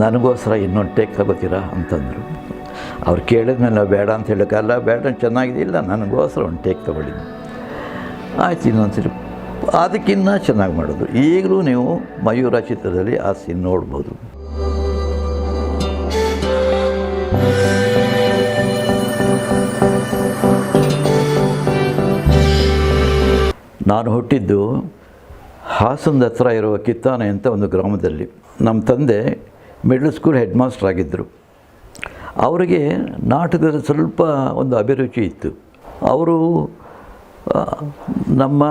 ನನಗೋಸ್ಕರ ಇನ್ನೊಂದು ಟೇಕ್ ತಗೋತೀರಾ ಅಂತಂದರು. ಅವ್ರು ಕೇಳಿದ್ಮೇಲೆ ನಾವು ಬೇಡ ಅಂತ ಹೇಳೋಕ್ಕಲ್ಲ ಬೇಡ ಚೆನ್ನಾಗಿದೆ ಇಲ್ಲ ನನಗೋಸ್ಕರ ಒಂದು ಟೇಕ್ ತಗೊಳ್ಳಿ. ಆಯ್ತು, ಇನ್ನೊಂದ್ಸರಿ ಅದಕ್ಕಿನ್ನ ಚೆನ್ನಾಗಿ ಮಾಡೋದು. ಈಗಲೂ ನೀವು ಮಯೂರ ಚಿತ್ರದಲ್ಲಿ ಆ ಸೀನ್ ನೋಡ್ಬೋದು. ನಾನು ಹುಟ್ಟಿದ್ದು ಹಾಸನದ ಹತ್ರ ಇರುವ ಕಿತ್ತಾನೆ ಅಂತ ಒಂದು ಗ್ರಾಮದಲ್ಲಿ ನಮ್ಮ ತಂದೆ ಮಿಡ್ಲ್ ಸ್ಕೂಲ್ ಹೆಡ್ ಮಾಸ್ಟರ್ ಆಗಿದ್ದರು. ಅವರಿಗೆ ನಾಟಕದ ಸ್ವಲ್ಪ ಒಂದು ಅಭಿರುಚಿ ಇತ್ತು. ಅವರು ನಮ್ಮ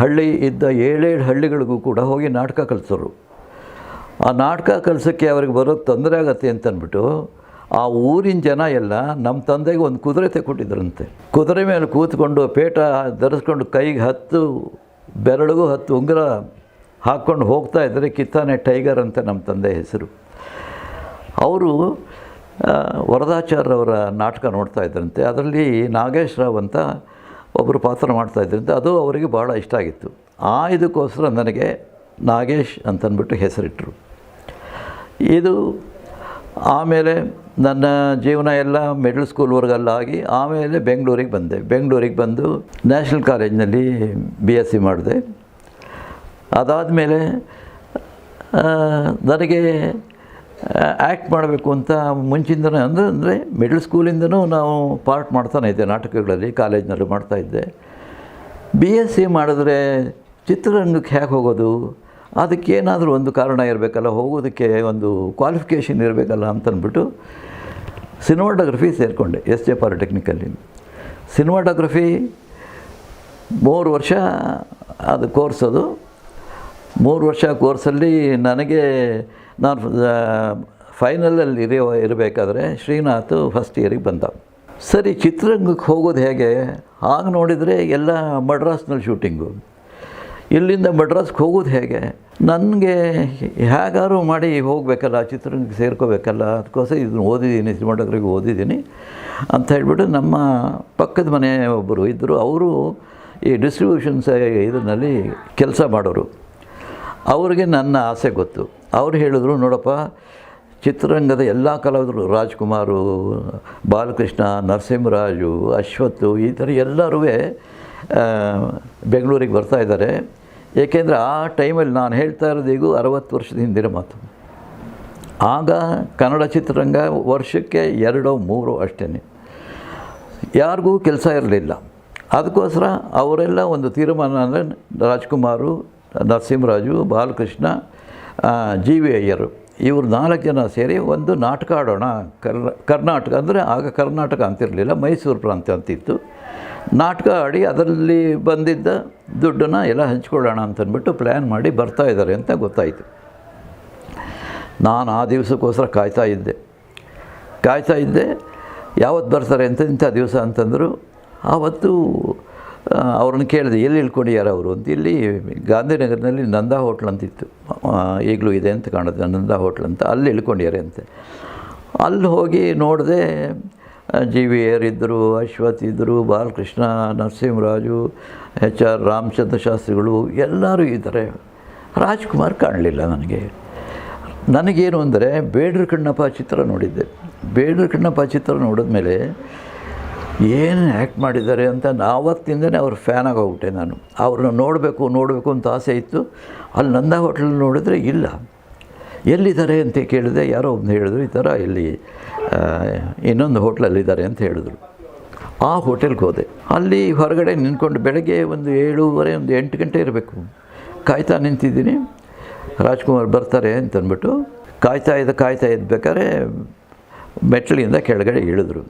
ಹಳ್ಳಿ ಇದ್ದ ಏಳೇಳು ಹಳ್ಳಿಗಳಿಗೂ ಕೂಡ ಹೋಗಿ ನಾಟಕ ಕಲಿಸೋರು. ಆ ನಾಟಕ ಕಲಿಸೋಕ್ಕೆ ಅವ್ರಿಗೆ ಬರೋಕ್ಕೆ ತೊಂದರೆ ಆಗತ್ತೆ ಅಂತ ಅಂದ್ಬಿಟ್ಟು ಆ ಊರಿನ ಜನ ಎಲ್ಲ ನಮ್ಮ ತಂದೆಗೆ ಒಂದು ಕುದುರೆ ತೆಕ್ಕೊಟ್ಟಿದ್ರಂತೆ. ಕುದುರೆ ಮೇಲೆ ಕೂತ್ಕೊಂಡು ಪೇಟ ಧರಿಸ್ಕೊಂಡು ಕೈಗೆ ಹತ್ತು ಬೆರಳಿಗೂ ಹತ್ತು ಉಂಗುರ ಹಾಕ್ಕೊಂಡು ಹೋಗ್ತಾ ಇದ್ದರೆ ಕಿತ್ತಾನೆ ಟೈಗರ್ ಅಂತ ನಮ್ಮ ತಂದೆ ಹೆಸರು. ಅವರು ವರದಾಚಾರ್ಯವರ ನಾಟಕ ನೋಡ್ತಾ ಇದ್ರಂತೆ. ಅದರಲ್ಲಿ ನಾಗೇಶ್ ರಾವ್ ಅಂತ ಒಬ್ಬರು ಪಾತ್ರ ಮಾಡ್ತಾ ಇದ್ರಂತೆ. ಅದು ಅವರಿಗೆ ಭಾಳ ಇಷ್ಟ ಆಗಿತ್ತು. ಆ ಇದಕ್ಕೋಸ್ಕರ ನನಗೆ ನಾಗೇಶ್ ಅಂತಂದ್ಬಿಟ್ಟು ಹೆಸರಿಟ್ಟರು ಇದು ಆಮೇಲೆ ನನ್ನ ಜೀವನ ಎಲ್ಲ ಮಿಡ್ಲ್ ಸ್ಕೂಲ್ವರೆಗೆಲ್ಲ ಆಗಿ ಆಮೇಲೆ ಬೆಂಗಳೂರಿಗೆ ಬಂದೆ. ಬೆಂಗಳೂರಿಗೆ ಬಂದು ನ್ಯಾಷನಲ್ ಕಾಲೇಜ್ನಲ್ಲಿ ಬಿ ಎಸ್ ಸಿ ಮಾಡಿದೆ. ಅದಾದಮೇಲೆ ನನಗೆ ಆ್ಯಕ್ಟ್ ಮಾಡಬೇಕು ಅಂತ ಮುಂಚಿಂದನೇ ಅಂದರೆ ಅಂದರೆ ಮಿಡ್ಲ್ ಸ್ಕೂಲಿಂದನೂ ನಾವು ಪಾರ್ಟ್ ಮಾಡ್ತಾನೆ ಇದ್ದೆ, ನಾಟಕಗಳಲ್ಲಿ ಕಾಲೇಜ್ನಲ್ಲಿ ಮಾಡ್ತಾಯಿದ್ದೆ ಬಿ ಎಸ್ ಸಿ ಮಾಡಿದ್ರೆ ಚಿತ್ರರಂಗಕ್ಕೆ ಹೇಗೆ ಹೋಗೋದು? ಅದಕ್ಕೇನಾದರೂ ಒಂದು ಕಾರಣ ಇರಬೇಕಲ್ಲ, ಹೋಗೋದಕ್ಕೆ ಒಂದು ಕ್ವಾಲಿಫಿಕೇಷನ್ ಇರಬೇಕಲ್ಲ ಅಂತಂದ್ಬಿಟ್ಟು ಸಿನಿಮಾಟೋಗ್ರಫಿ ಸೇರಿಕೊಂಡೆ, ಎಸ್ ಜೆ ಪಾಲಿಟೆಕ್ನಿಕಲ್ಲಿ. ಸಿನಿಮಾಟೋಗ್ರಫಿ ಮೂರು ವರ್ಷ ಅದು ಕೋರ್ಸ್ ಅದು. ಮೂರು ವರ್ಷ ಕೋರ್ಸಲ್ಲಿ ನನಗೆ ನಾನು ಫೈನಲಲ್ಲಿ ಇರೋ, ಇರಬೇಕಾದ್ರೆ ಶ್ರೀನಾಥ್ ಫಸ್ಟ್ ಇಯರಿಗೆ ಬಂದ. ಸರಿ, ಚಿತ್ರರಂಗಕ್ಕೆ ಹೋಗೋದು ಹೇಗೆ? ಆಗ ನೋಡಿದರೆ ಎಲ್ಲ ಮಡ್ರಾಸ್ನಲ್ಲಿ ಶೂಟಿಂಗು ಇಲ್ಲಿಂದ ಮಡ್ರಾಸ್ಗೆ ಹೋಗೋದು ಹೇಗೆ? ನನಗೆ ಹೇಗಾರು ಮಾಡಿ ಹೋಗಬೇಕಲ್ಲ, ಚಿತ್ರರಂಗಕ್ಕೆ ಸೇರ್ಕೋಬೇಕಲ್ಲ, ಅದಕ್ಕೋಸ್ಕರ ಇದನ್ನು ಓದಿದ್ದೀನಿ ಸಿನಿಮಾಟೋಗ್ರಫಿ ಓದಿದ್ದೀನಿ ಅಂತ ಹೇಳ್ಬಿಟ್ಟು ನಮ್ಮ ಪಕ್ಕದ ಮನೆ ಒಬ್ಬರು ಇದ್ದರು. ಅವರು ಈ ಡಿಸ್ಟ್ರಿಬ್ಯೂಷನ್ಸ್ ಇದರಲ್ಲಿ ಕೆಲಸ ಮಾಡೋರು. ಅವ್ರಿಗೆ ನನ್ನ ಆಸೆ ಗೊತ್ತು. ಅವ್ರು ಹೇಳಿದ್ರು, ನೋಡಪ್ಪ, ಚಿತ್ರರಂಗದ ಎಲ್ಲ ಕಲಾವಿದರು ರಾಜ್ಕುಮಾರು, ಬಾಲಕೃಷ್ಣ, ನರಸಿಂಹರಾಜು ಅಶ್ವತ್ತು ಈ ಥರ ಎಲ್ಲರೂ ಬೆಂಗಳೂರಿಗೆ ಬರ್ತಾ ಇದ್ದಾರೆ. ಏಕೆಂದರೆ ಆ ಟೈಮಲ್ಲಿ ನಾನು ಹೇಳ್ತಾ ಇರೋದು ಈಗ ಅರವತ್ತು ವರ್ಷದ ಹಿಂದಿನ ಮಾತು. ಆಗ ಕನ್ನಡ ಚಿತ್ರರಂಗ ವರ್ಷಕ್ಕೆ ಎರಡೋ ಮೂರೋ ಅಷ್ಟೇ ಯಾರಿಗೂ ಕೆಲಸ ಇರಲಿಲ್ಲ. ಅದಕ್ಕೋಸ್ಕರ ಅವರೆಲ್ಲ ಒಂದು ತೀರ್ಮಾನ ಅಂದರೆ ರಾಜ್ಕುಮಾರು, ನರಸಿಂಹರಾಜು, ಬಾಲಕೃಷ್ಣ ಜಿ ವಿ ಅಯ್ಯರು ಇವರು ನಾಲ್ಕು ಜನ ಸೇರಿ ಒಂದು ನಾಟಕ ಆಡೋಣ. ಕರ್ ಕರ್ನಾಟಕ ಅಂದರೆ ಆಗ ಕರ್ನಾಟಕ ಅಂತಿರಲಿಲ್ಲ, ಮೈಸೂರು ಪ್ರಾಂತ್ಯ ಅಂತಿತ್ತು. ನಾಟಕ ಆಡಿ ಅದರಲ್ಲಿ ಬಂದಿದ್ದ ದುಡ್ಡನ್ನು ಎಲ್ಲ ಹಂಚ್ಕೊಳ್ಳೋಣ ಅಂತಂದ್ಬಿಟ್ಟು ಪ್ಲ್ಯಾನ್ ಮಾಡಿ ಬರ್ತಾ ಇದ್ದಾರೆ ಅಂತ ಗೊತ್ತಾಯಿತು. ನಾನು ಆ ದಿವಸಕ್ಕೋಸ್ಕರ ಕಾಯ್ತಾ ಇದ್ದೆ. ಕಾಯ್ತಾ ಇದ್ದೆ, ಯಾವತ್ತು ಬರ್ತಾರೆ ಅಂತ ಇಂಥ ದಿವಸ ಅಂತಂದರು ಆವತ್ತು ಅವ್ರನ್ನ ಕೇಳಿದೆ, ಎಲ್ಲಿ ಇಳ್ಕೊಂಡಿದ್ದಾರೆ ಅವರು? ಅಂತ. ಇಲ್ಲಿ ಗಾಂಧಿನಗರದಲ್ಲಿ ನಂದಾ ಹೋಟ್ಲ್ ಅಂತಿತ್ತು. ಈಗಲೂ ಇದೆ ಅಂತ ಕಾಣುತ್ತೆ, ನಂದಾ ಹೋಟ್ಲ್ ಅಂತ. ಅಲ್ಲಿ ಇಳ್ಕೊಂಡಿದ್ದಾರೆ ಅಂತೆ. ಅಲ್ಲಿ ಹೋಗಿ ನೋಡಿದೆ ಜಿ ವಿ ಆರ್ ಇದ್ದರು ಅಶ್ವಥ್ ಇದ್ದರು, ಬಾಲಕೃಷ್ಣ, ನರಸಿಂಹರಾಜು ಎಚ್ ಆರ್ ರಾಮಚಂದ್ರ ಶಾಸ್ತ್ರಿಗಳು ಎಲ್ಲರೂ ಇದ್ದಾರೆ. ರಾಜ್ಕುಮಾರ್ ಕಾಣಲಿಲ್ಲ ನನಗೆ. ನನಗೇನು ಅಂದರೆ, ಬೇಡ್ರ ಕಣ್ಣಪ್ಪ ಚಿತ್ರ ನೋಡಿದ್ದೆ. ಬೇಡ್ರ ಕಣ್ಣಪ್ಪ ಚಿತ್ರ ನೋಡಿದ್ಮೇಲೆ ಏನು ಆ್ಯಕ್ಟ್ ಮಾಡಿದ್ದಾರೆ ಅಂತ ಆವತ್ತಿಂದನೇ ಅವ್ರ ಫ್ಯಾನ್ ಆಗೋಗ್ಬಿಟ್ಟೆ ನಾನು. ಅವ್ರನ್ನ ನೋಡಬೇಕು ನೋಡಬೇಕು ಅಂತ ಆಸೆ ಇತ್ತು. ಅಲ್ಲಿ ನಂದಾ ಹೋಟ್ಲಲ್ಲಿ ನೋಡಿದ್ರೆ ಇಲ್ಲ. ಎಲ್ಲಿದ್ದಾರೆ ಅಂತ ಕೇಳಿದೆ ಯಾರೋ ಒಂದು ಹೇಳಿದ್ರು, ಈ ಥರ ಇಲ್ಲಿ ಇನ್ನೊಂದು ಹೋಟ್ಲಲ್ಲಿದ್ದಾರೆ ಅಂತ ಹೇಳಿದ್ರು. ಆ ಹೋಟೆಲ್ಗೆ ಹೋದೆ. ಅಲ್ಲಿ ಹೊರಗಡೆ ನಿಂತ್ಕೊಂಡು ಬೆಳಗ್ಗೆ ಒಂದು ಏಳುವರೆ, ಒಂದು ಎಂಟು ಗಂಟೆ ಇರಬೇಕು. ಕಾಯ್ತಾ ನಿಂತಿದ್ದೀನಿ. ರಾಜ್ಕುಮಾರ್ ಬರ್ತಾರೆ ಅಂತಂದ್ಬಿಟ್ಟು ಕಾಯ್ತಾ ಇದ್ದ, ಕಾಯ್ತಾ ಇದ್ಬೇಕಾದ್ರೆ ಮೆಟ್ಲಿಂದ ಕೆಳಗಡೆ ಇಳಿದ್ರು.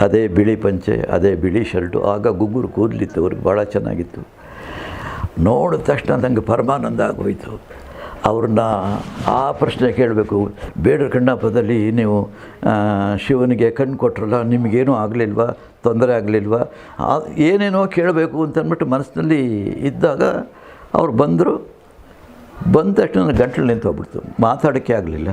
ಅದೇ ಬಿಳಿ ಪಂಚೆ, ಅದೇ ಬಿಳಿ ಶರ್ಟು, ಆಗ ಗುಗ್ಗುರು ಕೂದಲಿತ್ತು, ಅವ್ರಿಗೆ ಭಾಳ ಚೆನ್ನಾಗಿತ್ತು. ನೋಡಿದ ತಕ್ಷಣ ನನಗೆ ಪರಮಾನಂದ ಆಗೋಯ್ತು. ಅವ್ರನ್ನ ಆ ಪ್ರಶ್ನೆ ಕೇಳಬೇಕು. ಬೇಡರ ಕಣ್ಣಪ್ಪದಲ್ಲಿ ನೀವು ಶಿವನಿಗೆ ಕಣ್ಣು ಕೊಟ್ರಲ್ಲ, ನಿಮಗೇನೂ ಆಗಲಿಲ್ವಾ? ತೊಂದರೆ ಆಗಲಿಲ್ವಾ? ಏನೇನೋ ಕೇಳಬೇಕು ಅಂತಂದ್ಬಿಟ್ಟು ಮನಸ್ಸಿನಲ್ಲಿ ಇದ್ದಾಗ ಅವ್ರು ಬಂದರು. ಬಂದ ತಕ್ಷಣ ನನ್ನ ಗಂಟಲು ನಿಂತು ಹೋಗ್ಬಿಡ್ತು. ಮಾತಾಡೋಕ್ಕೆ ಆಗಲಿಲ್ಲ.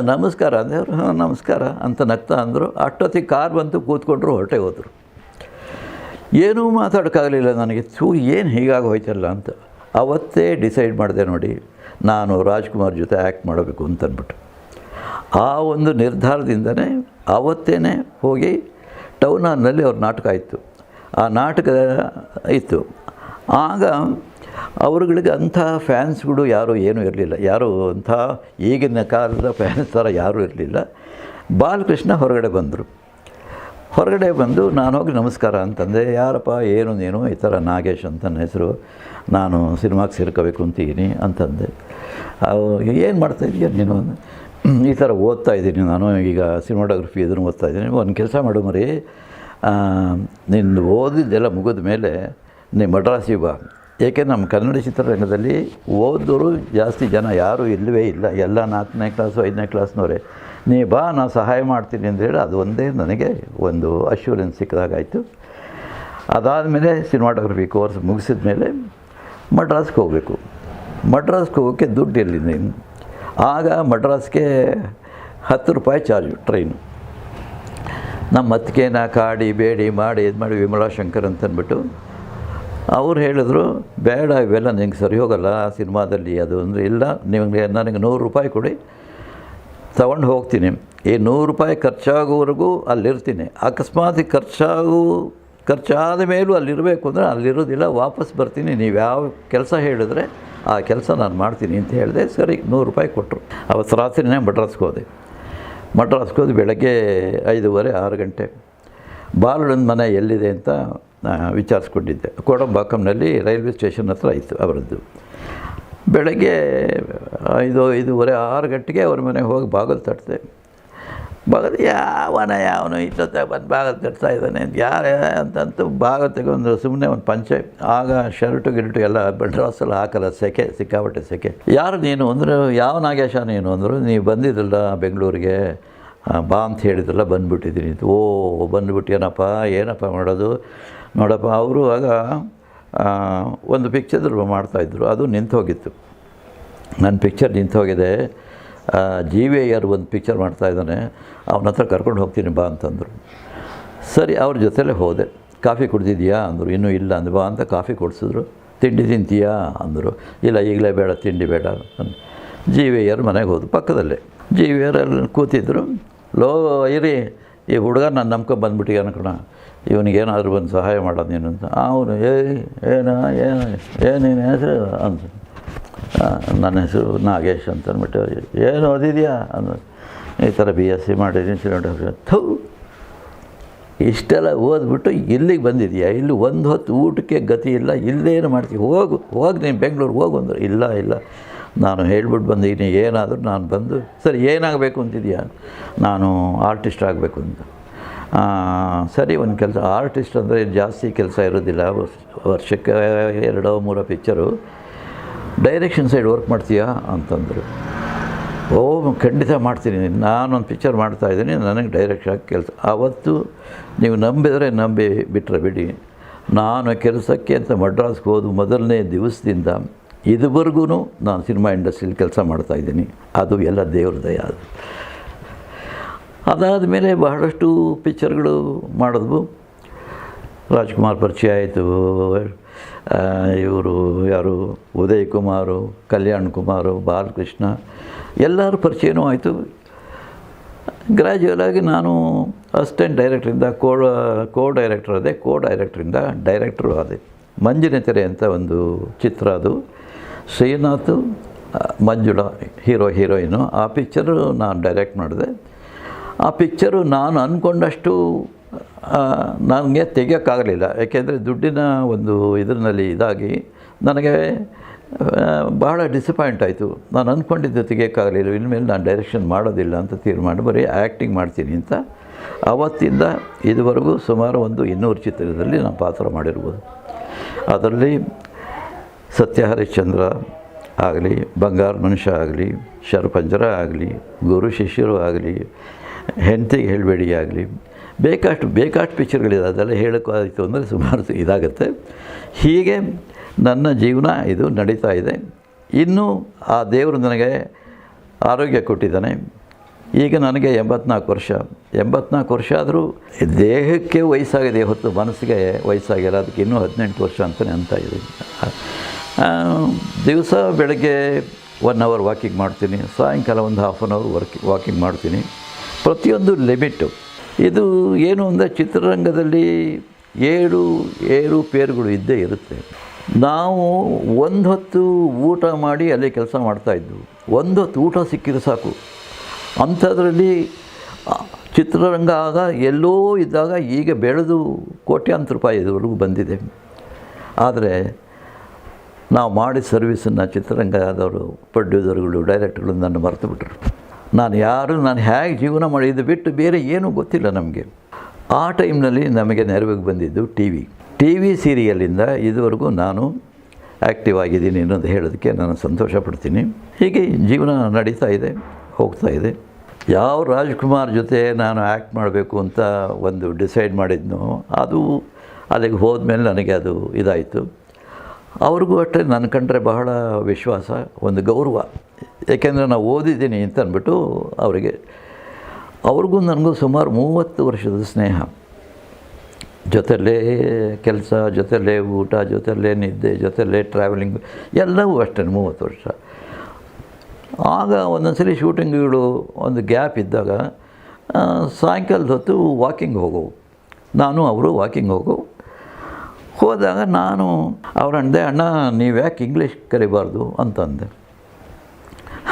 ನಮಸ್ಕಾರ ಅಂದೆ ಅವರು, ಹಾಂ, ನಮಸ್ಕಾರ ಅಂತ ನಗ್ತಾ ಅಂದರು. ಅಷ್ಟೊತ್ತಿಗೆ ಕಾರ್ ಬಂತು, ಕೂತ್ಕೊಂಡ್ರು, ಹೊರಟೆ ಹೋದರು. ಏನೂ ಮಾತಾಡೋಕ್ಕಾಗಲಿಲ್ಲ ನನಗೆ. ಥೂ, ಏನು ಹೀಗಾಗಿ ಹೋಯ್ತಲ್ಲ ಅಂತ. ಅವತ್ತೇ ಡಿಸೈಡ್ ಮಾಡಿದೆ ನೋಡಿ, ನಾನು ರಾಜ್ಕುಮಾರ್ ಜೊತೆ ಆ್ಯಕ್ಟ್ ಮಾಡಬೇಕು ಅಂತ ಅಂದ್ಬಿಟ್ಟು ಆ ಒಂದು ನಿರ್ಧಾರದಿಂದನೇ ಆವತ್ತೇ ಹೋಗಿ ಟೌನ್ ಹಾಲ್ನಲ್ಲಿ ಅವ್ರ ನಾಟಕ ಇತ್ತು. ಆ ನಾಟಕ ಇತ್ತು. ಆಗ ಅವರುಗಳಿಗೆ ಅಂಥ ಫ್ಯಾನ್ಸ್ಗಳು ಯಾರೂ ಏನೂ ಇರಲಿಲ್ಲ. ಯಾರು ಅಂಥ ಈಗಿನ ಕಾಲದ ಫ್ಯಾನ್ಸ್ ಥರ ಯಾರೂ ಇರಲಿಲ್ಲ. ಬಾಲಕೃಷ್ಣ ಹೊರಗಡೆ ಬಂದರು. ಹೊರಗಡೆ ಬಂದು ನಾನು ಹೋಗಿ ನಮಸ್ಕಾರ ಅಂತಂದೆ, ಯಾರಪ್ಪ, ಏನು ನೀನು? ಈ ಥರ ನಾಗೇಶ್ ಅಂತ ನನ್ನ ಹೆಸರು. ನಾನು ಸಿನಿಮಾಗೆ ಸೇರ್ಕೋಬೇಕು ಅಂತೀನಿ ಅಂತಂದೆ. ಏನು ಮಾಡ್ತಾ ಇದೀಯ ನೀನು. ಈ ಥರ ಓದ್ತಾ ಇದ್ದೀನಿ ನಾನು. ಈಗ ಸಿನಿಮಾಟೋಗ್ರಫಿ ಇದನ್ನು ಓದ್ತಾ ಇದ್ದೀನಿ. ಒಂದು ಕೆಲಸ ಮಾಡು ಮರಿ. ನಿನ್ನ ಓದಿದ್ದೆಲ್ಲ ಮುಗಿದ ಮೇಲೆ ನೀ ಮಡ್ರಾಸಿಗೆ ಬಾ. ಏಕೆ ನಮ್ಮ ಕನ್ನಡ ಚಿತ್ರರಂಗದಲ್ಲಿ ಓದೋರು ಜಾಸ್ತಿ ಜನ ಯಾರೂ ಇಲ್ಲವೇ ಇಲ್ಲ. ಎಲ್ಲ ನಾಲ್ಕನೇ ಕ್ಲಾಸು, ಐದನೇ ಕ್ಲಾಸ್ನವರೇ. ನೀ ಬಾ ನಾನು ಸಹಾಯ ಮಾಡ್ತೀನಿ ಅಂತ ಹೇಳಿ ಅದು ಒಂದೇ ನನಗೆ ಒಂದು ಅಶ್ಯೂರೆನ್ಸ್ ಸಿಕ್ಕಿದಾಗಾಯಿತು. ಅದಾದಮೇಲೆ ಸಿನಿಮಾಟೋಗ್ರಫಿ ಕೋರ್ಸ್ ಮುಗಿಸಿದ ಮೇಲೆ ಮಡ್ರಾಸ್ಗೆ ಹೋಗಬೇಕು. ಮಡ್ರಾಸ್ಗೆ ಹೋಗೋಕ್ಕೆ ದುಡ್ಡು ಎಲ್ಲಿದೆ? ಆಗ ಮಡ್ರಾಸ್ಗೆ ಹತ್ತು ರೂಪಾಯಿ ಚಾರ್ಜು, ಟ್ರೈನು. ನಮ್ಮ ಅತ್ತಿಗೆನ ಕಾಡಿ, ಬೇಡಿ, ಮಾಡಿ, ಇದು ಮಾಡಿ ವಿಮಲಾ ಶಂಕರ್ ಅಂತ ಅಂದ್ಬಿಟ್ಟು ಅವ್ರು ಹೇಳಿದ್ರು, ಬೇಡ, ಇವೆಲ್ಲ ನಿಂಗೆ ಸರಿ ಹೋಗಲ್ಲ ಸಿನಿಮಾದಲ್ಲಿ ಅದು ಅಂದರೆ ಇಲ್ಲ, ನಿಮಗೆ, ನನಗೆ ನೂರು ರೂಪಾಯಿ ಕೊಡಿ, ತಗೊಂಡು ಹೋಗ್ತೀನಿ. ಈ ನೂರು ರೂಪಾಯಿ ಖರ್ಚಾಗೋವರೆಗೂ ಅಲ್ಲಿರ್ತೀನಿ. ಅಕಸ್ಮಾತ್ ಖರ್ಚಾಗು ಖರ್ಚಾದ ಮೇಲೂ ಅಲ್ಲಿರಬೇಕು ಅಂದರೆ ಅಲ್ಲಿರೋದಿಲ್ಲ ವಾಪಸ್ ಬರ್ತೀನಿ, ನೀವು ಯಾವ ಕೆಲಸ ಹೇಳಿದ್ರೆ ಆ ಕೆಲಸ ನಾನು ಮಾಡ್ತೀನಿ ಅಂತ ಹೇಳಿದೆ. ಸರಿ, ನೂರು ರೂಪಾಯಿ ಕೊಟ್ಟರು. ಅವತ್ತು ರಾತ್ರಿನೇ ಮಡ್ರಾಸ್ಗೆ ಹೋದೆ. ಮಡ್ರಾಸ್ಗೆ ಹೋದೆ ಬೆಳಗ್ಗೆ ಐದೂವರೆ, ಆರು ಗಂಟೆ. ಬಾಲುಳನ ಮನೆ ಎಲ್ಲಿದೆ ಅಂತ ವಿಚಾರಿಸ್ಕೊಂಡಿದ್ದೆ. ಕೋಡಂಬಾಕಂನಲ್ಲಿ ರೈಲ್ವೆ ಸ್ಟೇಷನ್ ಹತ್ರ ಇತ್ತು ಅವರದ್ದು. ಬೆಳಗ್ಗೆ ಐದು, ಐದೂವರೆ, ಆರು ಗಂಟೆಗೆ ಅವ್ರ ಮನೆಗೆ ಹೋಗಿ ಬಾಗಿಲು ತಟ್ಟಿದೆ. ಬಾಗಿಲು ಯಾವನ ಯಾವನು ಇಷ್ಟೊತ್ತಾಗ ಬಂದು ಬಾಗಿಲು ಕಟ್ತಾ ಇದ್ದಾನೆ ಯಾರೇ ಅಂತಂತೂ ಬಾಗಿಲು ಒಂದು ಸುಮ್ಮನೆ ಒಂದು ಪಂಚೆ. ಆಗ ಶರ್ಟು, ಗಿರ್ಟು ಎಲ್ಲ ಡ್ರೆಸ್ಸೆಲ್ಲ ಹಾಕಲ್ಲ, ಸೆಕೆ, ಸಿಕ್ಕಾಪಟ್ಟೆ ಸೆಕೆ. ಯಾರು ನೀನು? ಅಂದರು ಯಾವ ನಾಗೇಶ ನೀನು? ಅಂದರು ನೀವು ಬಂದಿದ್ದಿಲ್ಲ ಬೆಂಗಳೂರಿಗೆ. ಬಾ ಅಂತ ಹೇಳಿದ್ರಲ್ಲ ಬಂದುಬಿಟ್ಟಿದ್ದೀನಿ ಓ ಬಂದುಬಿಟ್ಟೇನಪ್ಪ ಏನಪ್ಪ ಮಾಡೋದು? ನೋಡಪ್ಪ, ಅವರು ಆಗ ಒಂದು ಪಿಕ್ಚರ್ ಮಾಡ್ತಾಯಿದ್ರು ಅದು ನಿಂತು ಹೋಗಿತ್ತು ನನ್ನ ಪಿಕ್ಚರ್ ನಿಂತು ಹೋಗಿದೆ ಜಿ ವಿ ಒಂದು ಪಿಕ್ಚರ್ ಮಾಡ್ತಾ ಇದ್ದಾನೆ, ಅವನ ಹತ್ರ ಕರ್ಕೊಂಡು ಹೋಗ್ತೀನಿ ಬಾ ಅಂತಂದರು. ಸರಿ, ಅವ್ರ ಜೊತೆಲೇ ಹೋದೆ. ಕಾಫಿ ಕುಡ್ದಿದ್ಯಾ? ಅಂದರು. ಇನ್ನೂ ಇಲ್ಲ. ಅಂದು ಬಾ ಅಂತ ಕಾಫಿ ಕೊಡಿಸಿದ್ರು. ತಿಂಡಿ ತಿಂತೀಯಾ? ಅಂದರು. ಇಲ್ಲ, ಈಗಲೇ ಬೇಡ, ತಿಂಡಿ ಬೇಡ ಜಿ ವಿ ಮನೆಗೆ ಹೋದ್ರು ಪಕ್ಕದಲ್ಲೇ. ಜಿ ವಿ ಕೂತಿದ್ರು. ಲೋ, ಇರಿ. ಈ ಹುಡುಗ ನಾನು ನಂಬ್ಕೊಂಡು ಬಂದ್ಬಿಟ್ಟಿಗೆ ಅನ್ಕೋಣ ಇವನಿಗೇನಾದರೂ ಬಂದು ಸಹಾಯ ಮಾಡೋದು ನೀನು ಅಂತ. ಅವನು ಏ ಏನ, ಏನು, ಏನೇನು ಹೆಸರು? ಅಂತ ನನ್ನ ಹೆಸರು ನಾಗೇಶ್ ಅಂತ ಅಂದ್ಬಿಟ್ಟು, ಏನು ಓದಿದ್ಯಾ? ಅಂದ ಈ ಥರ ಬಿ ಎಸ್ ಸಿ ಮಾಡಿದ್ದೀನಿ ಸಿಲಿಂಡರ್ ಥೂ, ಇಷ್ಟೆಲ್ಲ ಓದ್ಬಿಟ್ಟು ಇಲ್ಲಿಗೆ ಬಂದಿದೆಯಾ? ಇಲ್ಲಿ ಒಂದು ಹೊತ್ತು ಊಟಕ್ಕೆ ಗತಿ ಇಲ್ಲ ಇಲ್ಲೇನು ಮಾಡ್ತೀವಿ ಹೋಗು, ಹೋಗಿ ನೀನು ಬೆಂಗಳೂರು ಹೋಗು ಅಂದರು. ಇಲ್ಲ ಇಲ್ಲ. ನಾನು ಹೇಳ್ಬಿಟ್ಟು ಬಂದಿದ್ದೀನಿ, ಏನಾದರೂ ನಾನು ಬಂದು, ಸರಿ, ಏನಾಗಬೇಕು ಅಂತಿದೆಯಾ? ನಾನು ಆರ್ಟಿಸ್ಟ್ ಆಗಬೇಕು ಅಂತ. ಸರಿ, ಒಂದು ಕೆಲಸ ಆರ್ಟಿಸ್ಟ್ ಅಂದರೆ ಜಾಸ್ತಿ ಕೆಲಸ ಇರೋದಿಲ್ಲ. ವರ್ಷ- ವರ್ಷಕ್ಕೆ ಎರಡೋ, ಮೂರೋ ಪಿಕ್ಚರು ಡೈರೆಕ್ಷನ್ ಸೈಡ್ ವರ್ಕ್ ಮಾಡ್ತೀಯಾ ಅಂತಂದರು. ಓ, ಖಂಡಿತ ಮಾಡ್ತೀನಿ. ನಾನೊಂದು ಪಿಕ್ಚರ್ ಮಾಡ್ತಾಯಿದ್ದೀನಿ ನನಗೆ ಡೈರೆಕ್ಷನ್ ಕೆಲಸ. ಆವತ್ತು ನೀವು ನಂಬಿದರೆ ನಂಬಿ ಬಿಟ್ಟರೆ ಬಿಡಿ. ನಾನು ಕೆಲಸಕ್ಕೆ ಅಂತ ಮಡ್ರಾಸ್ಗೆ ಹೋದ ಮೊದಲನೇ ದಿವಸದಿಂದ ಇದುವರೆಗೂ ನಾನು ಸಿನಿಮಾ ಇಂಡಸ್ಟ್ರೀಲಿ ಕೆಲಸ ಮಾಡ್ತಾಯಿದ್ದೀನಿ ಅದು ಎಲ್ಲ ದೇವ್ರ ದಯ ಅದು. ಅದಾದ ಮೇಲೆ ಬಹಳಷ್ಟು ಪಿಕ್ಚರ್ಗಳು ಮಾಡಿದ್ವು. ರಾಜ್ಕುಮಾರ್ ಪರಿಚಯ ಆಯಿತು. ಇವರು ಯಾರು? ಉದಯ್ ಕುಮಾರು, ಕಲ್ಯಾಣ್ ಕುಮಾರು, ಬಾಲಕೃಷ್ಣ, ಎಲ್ಲರ ಪರಿಚಯನೂ ಆಯಿತು. ಗ್ರ್ಯಾಜುವಲ್ ಆಗಿ ನಾನು ಅಸಿಸ್ಟೆಂಟ್ ಡೈರೆಕ್ಟ್ರಿಂದ ಕೋ ಕೋ ಡೈರೆಕ್ಟರ್ ಅದೇ ಕೋ ಡೈರೆಕ್ಟ್ರಿಂದ ಡೈರೆಕ್ಟ್ರು ಆದೆ. ಮಂಜಿನ ತೆರೆ ಅಂತ ಒಂದು ಚಿತ್ರ ಅದು. Srinath Manjula, hero, heroine. ಆ ಪಿಕ್ಚರು ನಾನು ಡೈರೆಕ್ಟ್ ಮಾಡಿದೆ. ಆ ಪಿಕ್ಚರು ನಾನು ಅಂದ್ಕೊಂಡಷ್ಟು ನನಗೆ ತೆಗಿಯೋಕ್ಕಾಗಲಿಲ್ಲ. ಯಾಕೆಂದರೆ ದುಡ್ಡಿನ ಒಂದು ಇದರಲ್ಲಿ ಇದಾಗಿ ನನಗೆ ಬಹಳ ಡಿಸಪಾಯಿಂಟ್ ಆಯಿತು. ನಾನು ಅಂದ್ಕೊಂಡಿದ್ದು ತೆಗಿಯೋಕ್ಕಾಗಲಿಲ್ಲ. ಇನ್ಮೇಲೆ ನಾನು ಡೈರೆಕ್ಷನ್ ಮಾಡೋದಿಲ್ಲ ಅಂತ ತೀರ್ಮಾನ ಬರೀ ಆ್ಯಕ್ಟಿಂಗ್ ಮಾಡ್ತೀನಿ ಅಂತ. ಆವತ್ತಿಂದ ಇದುವರೆಗೂ ಸುಮಾರು ಒಂದು ಇನ್ನೂರು ಚಿತ್ರದಲ್ಲಿ ನಾನು ಪಾತ್ರ ಮಾಡಿರ್ಬೋದು. ಅದರಲ್ಲಿ ಸತ್ಯ ಹರಿಶ್ಚಂದ್ರ ಆಗಲಿ, ಬಂಗಾರ ಮನುಷ್ಯ ಆಗಲಿ, ಶರಪಂಜರ ಆಗಲಿ, ಗುರು ಶಿಷ್ಯರು ಆಗಲಿ ಹೆಂಡತಿಗೆ ಹೇಳಬೇಡಿ ಆಗಲಿ ಬೇಕಾಷ್ಟು ಬೇಕಾಷ್ಟು ಪಿಕ್ಚರ್ಗಳಿದೆ ಅದೆಲ್ಲ ಹೇಳೋಕ್ಕಾಯಿತು ಅಂದರೆ ಸುಮಾರು ಇದಾಗುತ್ತೆ. ಹೀಗೆ ನನ್ನ ಜೀವನ ಇದು ನಡೀತಾ ಇದೆ. ಇನ್ನೂ ಆ ದೇವರು ನನಗೆ ಆರೋಗ್ಯ ಕೊಟ್ಟಿದ್ದಾನೆ. ಈಗ ನನಗೆ ಎಂಬತ್ನಾಲ್ಕು ವರ್ಷ. ಎಂಬತ್ನಾಲ್ಕು ವರ್ಷ ಆದರೂ ದೇಹಕ್ಕೆ ವಯಸ್ಸಾಗಿದೆ. ಹೊತ್ತು ಮನಸ್ಸಿಗೆ ವಯಸ್ಸಾಗಿಲ್ಲ. ಅದಕ್ಕೆ ಇನ್ನೂ ಹದಿನೆಂಟು ವರ್ಷ ಅಂತಲೇ ಅಂತ ಇದೆ. ದಿವಸ ಬೆಳಗ್ಗೆ ಒನ್ ಅವರ್ ವಾಕಿಂಗ್ ಮಾಡ್ತೀನಿ. ಸಾಯಂಕಾಲ ಒಂದು half an hour work walking ಮಾಡ್ತೀನಿ. ಪ್ರತಿಯೊಂದು ಲಿಮಿಟ್ಟು ಇದು ಏನು ಅಂದರೆ ಚಿತ್ರರಂಗದಲ್ಲಿ ಏಳು ಏಳು ಪೇರುಗಳು ಇದ್ದೇ ಇರುತ್ತೆ. ನಾವು ಒಂದು ಹೊತ್ತು ಊಟ ಮಾಡಿ ಅಲ್ಲಿ ಕೆಲಸ ಮಾಡ್ತಾಯಿದ್ವು ಒಂದು ಹೊತ್ತು ಊಟ ಸಿಕ್ಕಿದ್ರೆ ಸಾಕು. ಅಂಥದ್ರಲ್ಲಿ ಚಿತ್ರರಂಗ ಆಗ ಎಲ್ಲೋ ಇದ್ದಾಗ ಈಗ ಬೆಳೆದು ಕೋಟ್ಯಾಂತರ ರೂಪಾಯಿ ಇದುವರೆಗೂ ಬಂದಿದೆ. ಆದರೆ ನಾವು ಮಾಡಿದ ಸರ್ವಿಸನ್ನು ಚಿತ್ರರಂಗದವರು ಪ್ರೊಡ್ಯೂಸರ್ಗಳು ಡೈರೆಕ್ಟರ್ಗಳು ನನ್ನ ಮರೆತು ಬಿಟ್ರು. ನಾನು ಯಾರು, ನಾನು ಹೇಗೆ ಜೀವನ ಮಾಡಿ, ಇದು ಬಿಟ್ಟು ಬೇರೆ ಏನೂ ಗೊತ್ತಿಲ್ಲ ನಮಗೆ. ಆ ಟೈಮ್ನಲ್ಲಿ ನಮಗೆ ನೆರವಿಗೆ ಬಂದಿದ್ದು ಟಿ ವಿ. ಟಿ ವಿ ಸೀರಿಯಲಿಂದ ಇದುವರೆಗೂ ನಾನು ಆ್ಯಕ್ಟಿವ್ ಆಗಿದ್ದೀನಿ ಅನ್ನೋದು ಹೇಳೋದಕ್ಕೆ ನಾನು ಸಂತೋಷ ಪಡ್ತೀನಿ ಹೀಗೆ ಜೀವನ ನಡೀತಾ ಇದೆ, ಹೋಗ್ತಾ ಇದೆ. ಯಾವ ರಾಜ್ಕುಮಾರ್ ಜೊತೆ ನಾನು ಆ್ಯಕ್ಟ್ ಮಾಡಬೇಕು ಅಂತ ಒಂದು ಡಿಸೈಡ್ ಮಾಡಿದ್ನೋ, ಅದು ಅಲ್ಲಿಗೆ ಹೋದ್ಮೇಲೆ ನನಗೆ ಅದು ಇದಾಯಿತು. ಅವ್ರಿಗೂ ಅಷ್ಟೇ, ನನ್ನ ಕಂಡ್ರೆ ಬಹಳ ವಿಶ್ವಾಸ, ಒಂದು ಗೌರವ. ಏಕೆಂದರೆ ನಾನು ಓದಿದ್ದೀನಿ ಅಂತ ಅಂದ್ಬಿಟ್ಟು ಅವರಿಗೆ, ಅವ್ರಿಗೂ ನನಗೂ ಸುಮಾರು ಮೂವತ್ತು ವರ್ಷದ ಸ್ನೇಹ. ಜೊತೆಲೇ ಕೆಲಸ, ಜೊತೆಲೇ ಊಟ, ಜೊತೆಲೇ ನಿದ್ದೆ, ಜೊತೆಲೇ ಟ್ರಾವೆಲಿಂಗ್ ಎಲ್ಲವೂ ಅಷ್ಟೇ ಮೂವತ್ತು ವರ್ಷ. ಆಗ ಒಂದೊಂದ್ಸಲಿ ಶೂಟಿಂಗ್ಗಳು ಒಂದು ಗ್ಯಾಪ್ ಇದ್ದಾಗ ಸಾಯಂಕಾಲದ ಹೊತ್ತು ವಾಕಿಂಗ್ ಹೋಗೋವು. ನಾನು, ಅವರು ವಾಕಿಂಗ್ ಹೋಗು ಹೋದಾಗ ನಾನು, ಅವ್ರು ಅಣ್ಣ ನೀವು ಯಾಕೆ ಇಂಗ್ಲೀಷ್ ಕಲಿಬಾರ್ದು ಅಂತಂದೆ.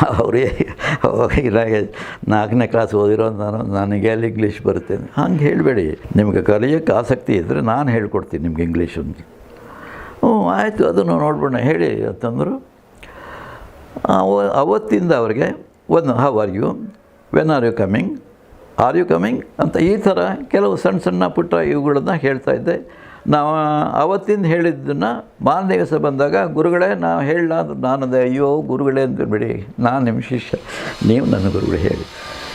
ಅವರೇ ಇಲ್ಲ, ನಾಲ್ಕನೇ ಕ್ಲಾಸ್ ಓದಿರೋ ನಾನು, ನನಗೆ ಅಲ್ಲಿ ಇಂಗ್ಲೀಷ್ ಬರುತ್ತೆ ಹಂಗೆ ಹೇಳಬೇಡಿ. ನಿಮಗೆ ಕಲಿಯೋಕ್ಕೆ ಆಸಕ್ತಿ ಇದ್ದರೆ ನಾನು ಹೇಳ್ಕೊಡ್ತೀನಿ ನಿಮ್ಗೆ ಇಂಗ್ಲೀಷ್ ಅಂತ. ಹ್ಞೂ, ಆಯಿತು, ಅದನ್ನು ನೋಡ್ಬಿಡೋಣ. ಹೇಳಿ, ಅಂತಂದರು, ಅವ- ಅವತ್ತಿಂದ ಅವರಿಗೆ ಒಂದು how are you when are you coming are you coming ಅಂತ ಈ ಥರ ಕೆಲವು ಸಣ್ಣ ಸಣ್ಣ ಪುಟ್ಟ ಇವುಗಳನ್ನ ಹೇಳ್ತಾ ಇದ್ದೆ. ನಾವು ಅವತ್ತಿಂದ ಹೇಳಿದ್ದನ್ನು ಮಾರನೇ ಬಂದಾಗ, ಗುರುಗಳೇ, ನಾವು ಹೇಳಲ್ಲ ಅಂದ್ರೆ, ನಾನದೇ, ಅಯ್ಯೋ, ಗುರುಗಳೇ ಅಂತ ಬಿಡಿ ನಾನು ನಿಮ್ಮ ಶಿಷ್ಯ, ನೀವು ನನ್ನ ಗುರುಗಳು ಹೇಳಿ.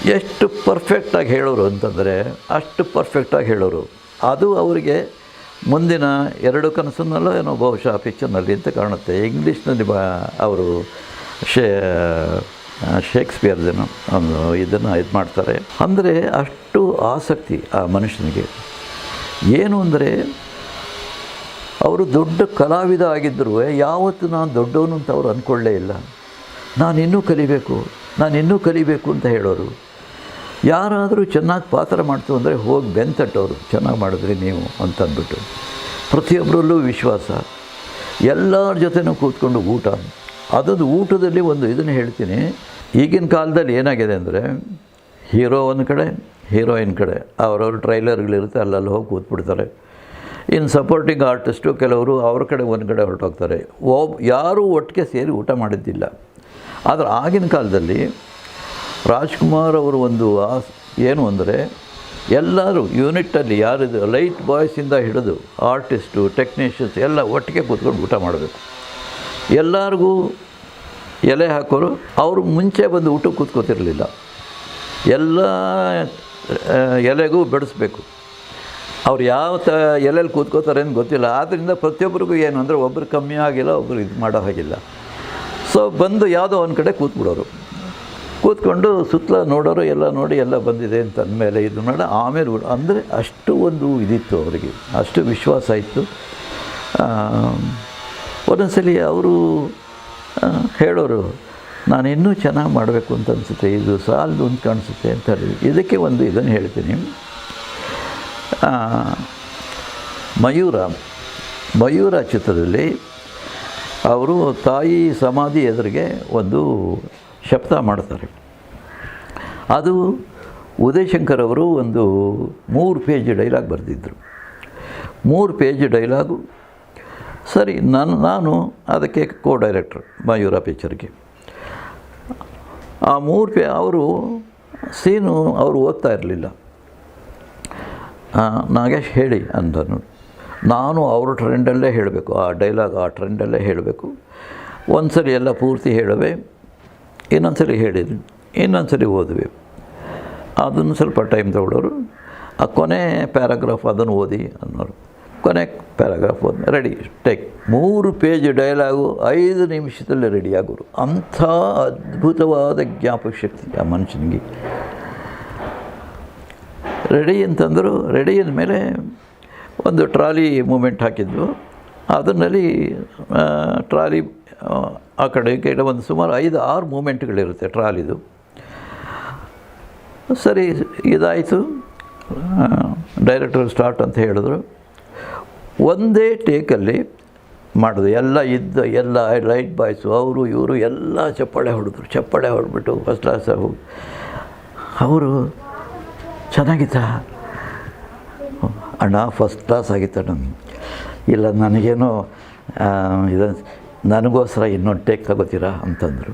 ಎಷ್ಟು ಪರ್ಫೆಕ್ಟಾಗಿ ಹೇಳೋರು ಅಂತಂದರೆ, ಅಷ್ಟು ಪರ್ಫೆಕ್ಟಾಗಿ ಹೇಳೋರು. ಅದು ಅವರಿಗೆ ಮುಂದಿನ ಎರಡು ಕನಸನ್ನಲ್ಲೋ ಏನೋ ಬಹುಶಃ ಪಿಕ್ಚರ್ನಲ್ಲಿ ಅಂತ ಕಾಣುತ್ತೆ. ಇಂಗ್ಲೀಷ್ನಲ್ಲಿ ಬಾ ಅವರು ಶೇ ಶೇಕ್ಸ್ಪಿಯರ್ದೇನೋ ಒಂದು ಇದನ್ನು ಇದು ಮಾಡ್ತಾರೆ. ಅಂದರೆ ಅಷ್ಟು ಆಸಕ್ತಿ ಆ ಮನುಷ್ಯನಿಗೆ. ಏನು ಅಂದರೆ ಅವರು ದೊಡ್ಡ ಕಲಾವಿದ ಆಗಿದ್ದರೂ ಯಾವತ್ತು ನಾನು ದೊಡ್ಡವನು ಅಂತ ಅವರು ಅಂದ್ಕೊಳ್ಳೇ ಇಲ್ಲ. ನಾನು ಇನ್ನೂ ಕಲಿಬೇಕು, ನಾನು ಇನ್ನೂ ಕಲಿಬೇಕು ಅಂತ ಹೇಳೋರು. ಯಾರಾದರೂ ಚೆನ್ನಾಗಿ ಪಾತ್ರ ಮಾಡ್ತು ಅಂದರೆ ಹೋಗಿ ಬೆಂತಟ್ಟವರು ಚೆನ್ನಾಗಿ ಮಾಡಿದ್ರಿ ನೀವು ಅಂತಂದ್ಬಿಟ್ಟು ಪ್ರತಿಯೊಬ್ಬರಲ್ಲೂ ವಿಶ್ವಾಸ. ಎಲ್ಲರ ಜೊತೆನೂ ಕೂತ್ಕೊಂಡು ಊಟ. ಅದೊಂದು ಊಟದಲ್ಲಿ ಒಂದು ಇದನ್ನು ಹೇಳ್ತೀನಿ. ಈಗಿನ ಕಾಲದಲ್ಲಿ ಏನಾಗಿದೆ ಅಂದರೆ, ಹೀರೋ ಒಂದು ಕಡೆ, ಹೀರೋಯಿನ್ ಕಡೆ, ಅವರವ್ರ ಟ್ರೈಲರ್ಗಳಿರುತ್ತೆ ಅಲ್ಲಲ್ಲಿ ಹೋಗಿ ಕೂತ್ಬಿಡ್ತಾರೆ. ಇನ್ನು ಸಪೋರ್ಟಿಂಗ್ ಆರ್ಟಿಸ್ಟು ಕೆಲವರು ಅವ್ರ ಕಡೆ ಒಂದು ಕಡೆ ಹೊರಟೋಗ್ತಾರೆ. ಒಬ್ ಯಾರೂ ಒಟ್ಟಿಗೆ ಸೇರಿ ಊಟ ಮಾಡಿದ್ದಿಲ್ಲ. ಆದರೆ ಆಗಿನ ಕಾಲದಲ್ಲಿ ರಾಜ್ಕುಮಾರ್ ಅವರು ಒಂದು ಆಸ್ ಏನು ಅಂದರೆ ಎಲ್ಲರೂ ಯೂನಿಟ್ಟಲ್ಲಿ ಯಾರಿದು ಲೈಟ್ ಬಾಯ್ಸಿಂದ ಹಿಡಿದು ಆರ್ಟಿಸ್ಟು, ಟೆಕ್ನಿಷಿಯನ್ಸ್ ಎಲ್ಲ ಒಟ್ಟಿಗೆ ಕೂತ್ಕೊಂಡು ಊಟ ಮಾಡಬೇಕು. ಎಲ್ಲರಿಗೂ ಎಲೆ ಹಾಕೋರು ಅವರು ಮುಂಚೆ ಬಂದು ಊಟಕ್ಕೆ ಕೂತ್ಕೋತಿರಲಿಲ್ಲ. ಎಲ್ಲ ಎಲೆಗೂ ಬೆಳೆಸ್ಬೇಕು ಅವ್ರು ಯಾವ ತ, ಎಲ್ಲೆಲ್ಲಿ ಕೂತ್ಕೋತಾರೆ ಅಂತ ಗೊತ್ತಿಲ್ಲ. ಆದ್ದರಿಂದ ಪ್ರತಿಯೊಬ್ಬರಿಗೂ ಏನು ಅಂದರೆ ಒಬ್ಬರು ಕಮ್ಮಿ ಆಗಿಲ್ಲ ಒಬ್ಬರು ಇದು ಮಾಡೋ ಹಾಗಿಲ್ಲ. ಸೊ ಬಂದು ಯಾವುದೋ ಒಂದು ಕಡೆ ಕೂತ್ಬಿಡೋರು. ಕೂತ್ಕೊಂಡು ಸುತ್ತಲ ನೋಡೋರು, ಎಲ್ಲ ನೋಡಿ ಎಲ್ಲ ಬಂದಿದೆ ಅಂತ ಅಂದಮೇಲೆ ಇದು ಮಾಡಿ, ಆಮೇಲೆ ಅಂದರೆ ಅಷ್ಟು ಒಂದು ಇದಿತ್ತು ಅವರಿಗೆ. ಅಷ್ಟು ವಿಶ್ವಾಸ ಇತ್ತು. ಒಂದೊಂದ್ಸಲಿ ಅವರು ಹೇಳೋರು, ನಾನು ಇನ್ನೂ ಚೆನ್ನಾಗಿ ಮಾಡಬೇಕು ಅಂತ ಅನಿಸುತ್ತೆ. ಇದು ಸಾಲದು ಅಂತ ಕಾಣಿಸುತ್ತೆ ಅಂತ ಹೇಳಿ. ಇದಕ್ಕೆ ಒಂದು ಇದನ್ನು ಹೇಳ್ತೀನಿ. ಮಯೂರ ಮಯೂರ ಚಿತ್ರದಲ್ಲಿ ಅವರು ತಾಯಿ ಸಮಾಧಿ ಎದುರಿಗೆ ಒಂದು ಶಬ್ದ ಮಾಡ್ತಾರೆ. ಅದು ಉದಯಶಂಕರ್ ಅವರು ಒಂದು ಮೂರು ಪೇಜ್ ಡೈಲಾಗ್ ಬರೆದಿದ್ದರು ಮೂರು ಪೇಜ್ ಡೈಲಾಗು, ಸರಿ, ನಾನು ನಾನು ಅದಕ್ಕೆ ಕೋ ಡೈರೆಕ್ಟ್ರ್ ಮಯೂರ ಪಿಕ್ಚರ್ಗೆ. ಆ ಮೂರು ಪೇ, ಅವರು ಸೀನು ಅವರು ಓದ್ತಾ ಇರಲಿಲ್ಲ. ನಾಗೇಶ್ ಹೇಳಿ ಅಂದನು ನಾನು ಅವ್ರ ಟ್ರೆಂಡಲ್ಲೇ ಹೇಳಬೇಕು. ಆ ಡೈಲಾಗ್ ಆ ಟ್ರೆಂಡಲ್ಲೇ ಹೇಳಬೇಕು. ಒಂದು ಸರಿ ಎಲ್ಲ ಪೂರ್ತಿ ಹೇಳುವೆ. ಇನ್ನೊಂದು ಸರಿ ಹೇಳಿದ್ವಿ ಇನ್ನೊಂದು ಸರಿ ಓದುವೆ. ಅದನ್ನು ಸ್ವಲ್ಪ ಟೈಮ್ ತಗೊಳ್ಳೋರು. ಆ ಕೊನೆ ಪ್ಯಾರಾಗ್ರಾಫ್ ಅದನ್ನು ಓದಿ ಅನ್ನೋರು. ಕೊನೆ ಪ್ಯಾರಾಗ್ರಾಫ್ ಓದಿ ರೆಡಿ ಟೇಕ್ ಮೂರು ಪೇಜ್ ಡೈಲಾಗು ಐದು ನಿಮಿಷದಲ್ಲಿ ರೆಡಿಯಾಗೋರು ಅಂಥ ಅದ್ಭುತವಾದ ಜ್ಞಾಪಕ ಶಕ್ತಿ ಆ ಮನುಷ್ಯನಿಗೆ. ರೆಡಿ ಅಂತಂದರು ರೆಡಿ ಅಂದಮೇಲೆ ಒಂದು ಟ್ರಾಲಿ ಮೂಮೆಂಟ್ ಹಾಕಿದ್ವು. ಅದರಲ್ಲಿ ಟ್ರಾಲಿ ಆ, ಕಡೆ ಈ ಕಡೆ ಒಂದು ಸುಮಾರು ಐದು ಆರು ಮೂಮೆಂಟ್ಗಳಿರುತ್ತೆ ಟ್ರಾಲಿದು. ಸರಿ ಇದಾಯಿತು. ಡೈರೆಕ್ಟರ್ ಸ್ಟಾರ್ಟ್ ಅಂತ ಹೇಳಿದ್ರು. ಒಂದೇ ಟೇಕಲ್ಲಿ ಮಾಡಿದೆ ಎಲ್ಲ ಇದ್ದ ಎಲ್ಲ ಲೈಟ್ ಬಾಯ್ಸು ಅವರು ಇವರು ಎಲ್ಲ ಚಪ್ಪಾಳೆ ಹೊಡೆದ್ರು. ಚಪ್ಪಾಳೆ ಹೊಡೆದ್ಬಿಟ್ಟು ಫಸ್ಟ್ ಕ್ಲಾಸ್ ಹೋಗಿ. ಅವರು ಚೆನ್ನಾಗಿತ್ತಾ? ಅಣ್ಣ ಫಸ್ಟ್ ಕ್ಲಾಸ್ ಆಗಿತ್ತಣ್ಣ ಇಲ್ಲ, ನನಗೇನು ಇದು, ನನಗೋಸ್ಕರ ಇನ್ನೊಂದು ಟೇಕ್ ತಗೋತೀರಾ ಅಂತಂದರು.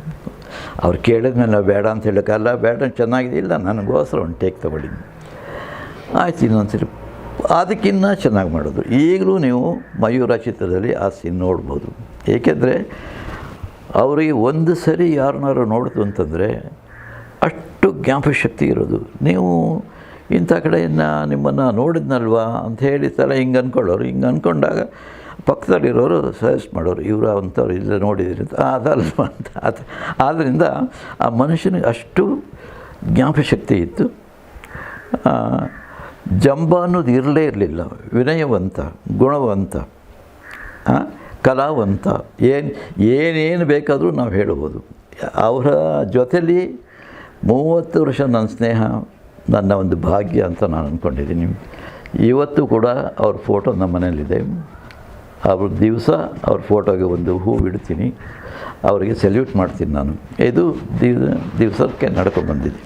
ಅವ್ರು ಕೇಳಿದ್ಮೇಲೆ ಬೇಡ ಅಂತ ಹೇಳೋಕ್ಕಲ್ಲ ಬೇಡ, ಚೆನ್ನಾಗಿದೆ. ಇಲ್ಲ, ನನಗೋಸ್ಕರ ಒಂದು ಟೇಕ್ ತಗೊಳ್ಳಿ. ಆಯ್ತು, ಇನ್ನೊಂದ್ಸರಿ. ಅದಕ್ಕಿನ್ನ ಚೆನ್ನಾಗಿ ಮಾಡೋದು. ಈಗಲೂ ನೀವು ಮಯೂರ ಚಿತ್ರದಲ್ಲಿ ಆ ಸೀನ್ ನೋಡ್ಬೋದು. ಏಕೆಂದರೆ, ಅವರಿಗೆ ಒಂದು ಸರಿ ಯಾರನ್ನಾರು ನೋಡಿತು ಅಂತಂದರೆ, ಅಷ್ಟು ಜ್ಞಾಪಶಕ್ತಿ ಇರೋದು. ನೀವು ಇಂಥ ಕಡೆಯನ್ನು ನಿಮ್ಮನ್ನು ನೋಡಿದ್ನಲ್ವಾ ಅಂತ ಹೇಳಿ ಹಿಂಗೆ ಅಂದ್ಕೊಳ್ಳೋರು. ಹಿಂಗೆ ಅಂದ್ಕೊಂಡಾಗ ಪಕ್ಕದಲ್ಲಿರೋರು ಸಜೆಸ್ಟ್ ಮಾಡೋರು, ಇವರು ಅಂಥವ್ರು ಇಲ್ಲ ನೋಡಿದಿರಿ ಅಂತ. ಅದಲ್ವ ಅಂತ. ಅದು ಆದ್ದರಿಂದ ಆ ಮನುಷ್ಯನಿಗೆ ಅಷ್ಟು ಜ್ಞಾಪಶಕ್ತಿ ಇತ್ತು. ಜಂಬ ಅನ್ನೋದು ಇರಲೇ ಇರಲಿಲ್ಲ. ವಿನಯವಂತ, ಗುಣವಂತ ಕಲಾವಂತ, ಏನು, ಏನೇನು ಬೇಕಾದರೂ ನಾವು ಹೇಳ್ಬೋದು ಅವರ ಜೊತೆಯಲ್ಲಿ ಮೂವತ್ತು ವರ್ಷ ನನ್ನ ಸ್ನೇಹ ನನ್ನ ಒಂದು ಭಾಗ್ಯ ಅಂತ ನಾನು ಅಂದ್ಕೊಂಡಿದ್ದೀನಿ ಇವತ್ತು ಕೂಡ ಅವ್ರ ಫೋಟೋ ನಮ್ಮ ಮನೇಲಿದೆ ಅವ್ರ ದಿವಸ ಅವ್ರ ಫೋಟೋಗೆ ಒಂದು ಹೂ ಇಡ್ತೀನಿ. ಅವರಿಗೆ ಸೆಲ್ಯೂಟ್ ಮಾಡ್ತೀನಿ ನಾನು. ಇದು ದಿವಸಕ್ಕೆ ನಡ್ಕೊಂಡು ಬಂದಿದೆ.